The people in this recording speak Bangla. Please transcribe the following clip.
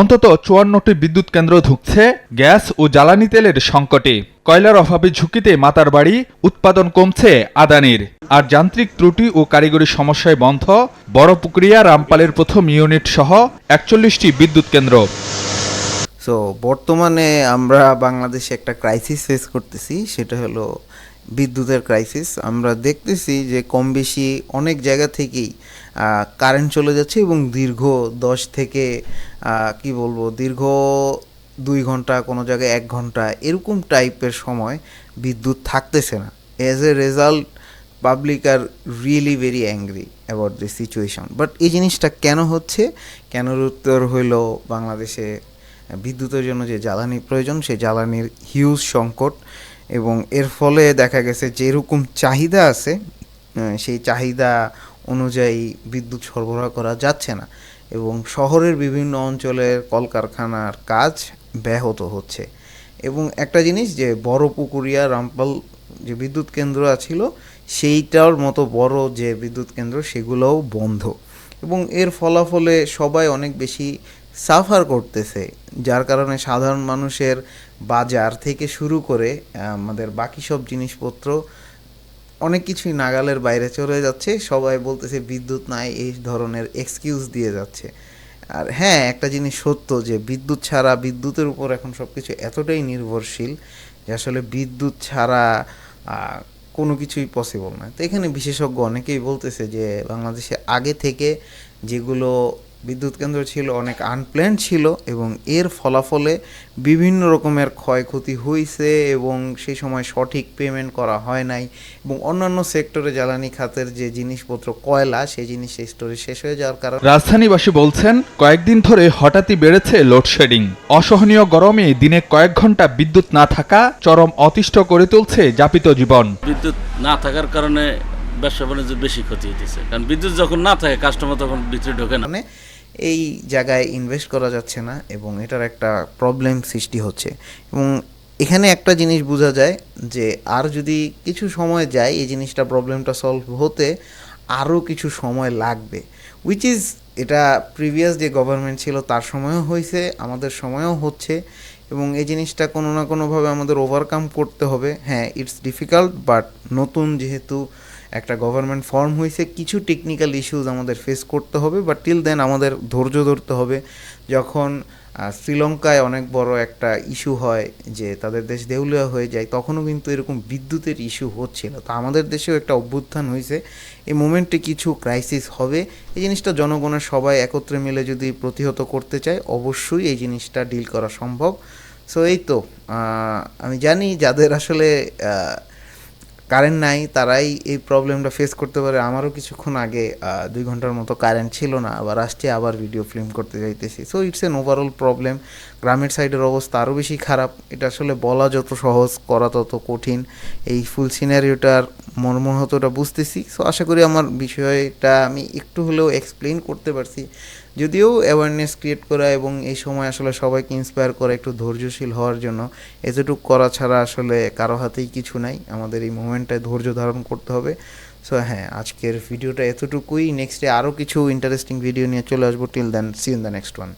অন্তত চুয়ান্নটি বিদ্যুৎ কেন্দ্র ধুঁকছে গ্যাস ও জ্বালানি তেলের সংকটে। কয়লার অভাবে ঝুঁকিতে মাতার বাড়ি, উৎপাদন কমছে আদানির। আর যান্ত্রিক ত্রুটি ও কারিগরি সমস্যায় বন্ধ বড় পুকুরিয়া, রামপালের প্রথম ইউনিট সহ একচল্লিশটি বিদ্যুৎ কেন্দ্র। সো বর্তমানে আমরা বাংলাদেশে একটা ক্রাইসিস ফেস করতেছি, সেটা হলো বিদ্যুতের ক্রাইসিস আমরা দেখতেছি যে কম বেশি অনেক জায়গা থেকেই কারেন্ট চলে যাচ্ছে এবং দীর্ঘ দশ থেকে কি বলব, দীর্ঘ দুই ঘণ্টা, কোনো জায়গায় এক ঘণ্টা, এরকম টাইপের সময় বিদ্যুৎ থাকতেছে না। As a result public are really very angry about this situation but এই জিনিসটা কেন হচ্ছে? কেন উত্তর হইল বাংলাদেশে বিদ্যুতের জন্য যে জ্বালানি প্রয়োজন, সেই জ্বালানির হিউজ সংকট, এবং এর ফলে দেখা গেছে যেরকম চাহিদা আছে সেই চাহিদা অনুযায়ী বিদ্যুৎ সরবরাহ করা যাচ্ছে না, এবং শহরের বিভিন্ন অঞ্চলের কলকারখানার কাজ ব্যাহত হচ্ছে। এবং একটা জিনিস যে বড় পুকুরিয়া রামপাল যে বিদ্যুৎ কেন্দ্র আছিল, সেইটার মতো বড় যে বিদ্যুৎ কেন্দ্র, সেগুলোও বন্ধ। এবং এর ফলাফলে সবাই অনেক বেশি সাফার করতেছে, যার কারণে সাধারণ মানুষের বাজার থেকে শুরু করে আমাদের বাকি সব জিনিসপত্র অনেক কিছুই নাগালের বাইরে চলে যাচ্ছে। সবাই বলতেছে, বিদ্যুৎ নাই, এই ধরনের এক্সকিউজ দিয়ে যাচ্ছে। আর হ্যাঁ একটা জিনিস সত্য যে, বিদ্যুৎ ছাড়া বিদ্যুতের উপর এখন সব কিছু এতটাই নির্ভরশীল যে, আসলে বিদ্যুৎ ছাড়া কোনো কিছুই পসিবল না। তো এখানে বিশেষজ্ঞ অনেকেই বলতেছে যে, বাংলাদেশে আগে থেকে যেগুলো বিদ্যুৎ কেন্দ্র ছিল অনেক আনপ্ল্যান্ড ছিল এবং এর ফলাফলে বিভিন্ন রকমের ক্ষয়ক্ষতি হয়েছে এবং সেই সময় সঠিক পেমেন্ট করা হয় নাই এবং অন্যান্য সেক্টরে জ্বালানি খাতের যে জিনিসপত্র কয়লা সেই জিনিস সেই স্টোরে শেষ হয়ে যাওয়ার কারণে রাজধানীবাসী বলছেন কয়েকদিন ধরে হঠাৎই বেড়েছে লোডশেডিং অসহনীয় গরমে দিনে কয়েক ঘণ্টা বিদ্যুৎ না থাকা চরম অতিষ্ঠ করে তুলছে যাপিত জীবন। বিদ্যুৎ না থাকার কারণে ব্যবসা বাণিজ্য বেশি ক্ষতি হইতেছে। কারণ বিদ্যুৎ যখন না থাকে কাস্টমার তখন ভিতরে ঢোকে না। মানে এই জায়গায় ইনভেস্ট করা যাচ্ছে না এবং এটার একটা প্রবলেম সৃষ্টি হচ্ছে। এবং এখানে একটা জিনিস বোঝা যায় যে আর যদি কিছু সময় যায় এই জিনিসটা প্রবলেমটা সলভ হতে, আরও কিছু সময় লাগবে। উইচ ইজ এটা প্রিভিয়াস যে গভর্নমেন্ট ছিল তার সময়ও হয়েছে, আমাদের সময়ও হচ্ছে এবং এই জিনিসটা কোনো না কোনোভাবে আমাদের ওভারকাম করতে হবে। হ্যাঁ ইটস ডিফিকাল্ট বাট নতুন যেহেতু একটা গভর্নমেন্ট ফর্ম হয়েছে কিছু টেকনিক্যাল ইস্যুজ আমাদের ফেস করতে হবে বাট টিল দেন আমাদের ধৈর্য ধরতে হবে। যখন শ্রীলঙ্কায় অনেক বড় একটা ইস্যু হয় যে তাদের দেশ দেউলিয়া হয়ে যায়, তখনও কিন্তু এরকম বিদ্যুতের ইস্যু হচ্ছিল তো আমাদের দেশেও একটা অভ্যুত্থান হয়েছে এই মোমেন্টে কিছু ক্রাইসিস হবে। এই জিনিসটা জনগণের সবাই একত্রে মিলে যদি প্রতিহত করতে চায়, অবশ্যই এই জিনিসটা ডিল করা সম্ভব। সো এই তো আমি জানি যাদের আসলে কারেন্ট নাই, তারাই এই প্রবলেমটা ফেস করতে পারে। আমারও কিছুক্ষণ আগে দুই ঘণ্টার মতো কারেন্ট ছিল না, আবার আসছে, আবার ভিডিও ফিল্ম করতে যাইতেছি। So it's an overall problem গ্রামের সাইডের অবস্থা আরও বেশি খারাপ। এটা আসলে বলা যত সহজ, করা তত কঠিন। এই ফুল সিনারিওটার মর্মহতটা বুঝতেছি। সো আশা করি আমার বিষয়টা আমি একটু হলেও এক্সপ্লেন করতে পারছি। যদিও অ্যাওয়ারনেস ক্রিয়েট করা এবং এই সময় আসলে সবাইকে ইন্সপায়ার করা একটু ধৈর্যশীল হওয়ার জন্য, এতটুকু করা ছাড়া আসলে কারও হাতেই কিছু নাই। আমাদের এই মোমেন্টটায় ধৈর্য ধারণ করতে হবে। সো হ্যাঁ আজকের ভিডিওটা এতটুকুই। নেক্সট ডে আরও কিছু ইন্টারেস্টিং ভিডিও নিয়ে চলে আসব। Till then see in the next one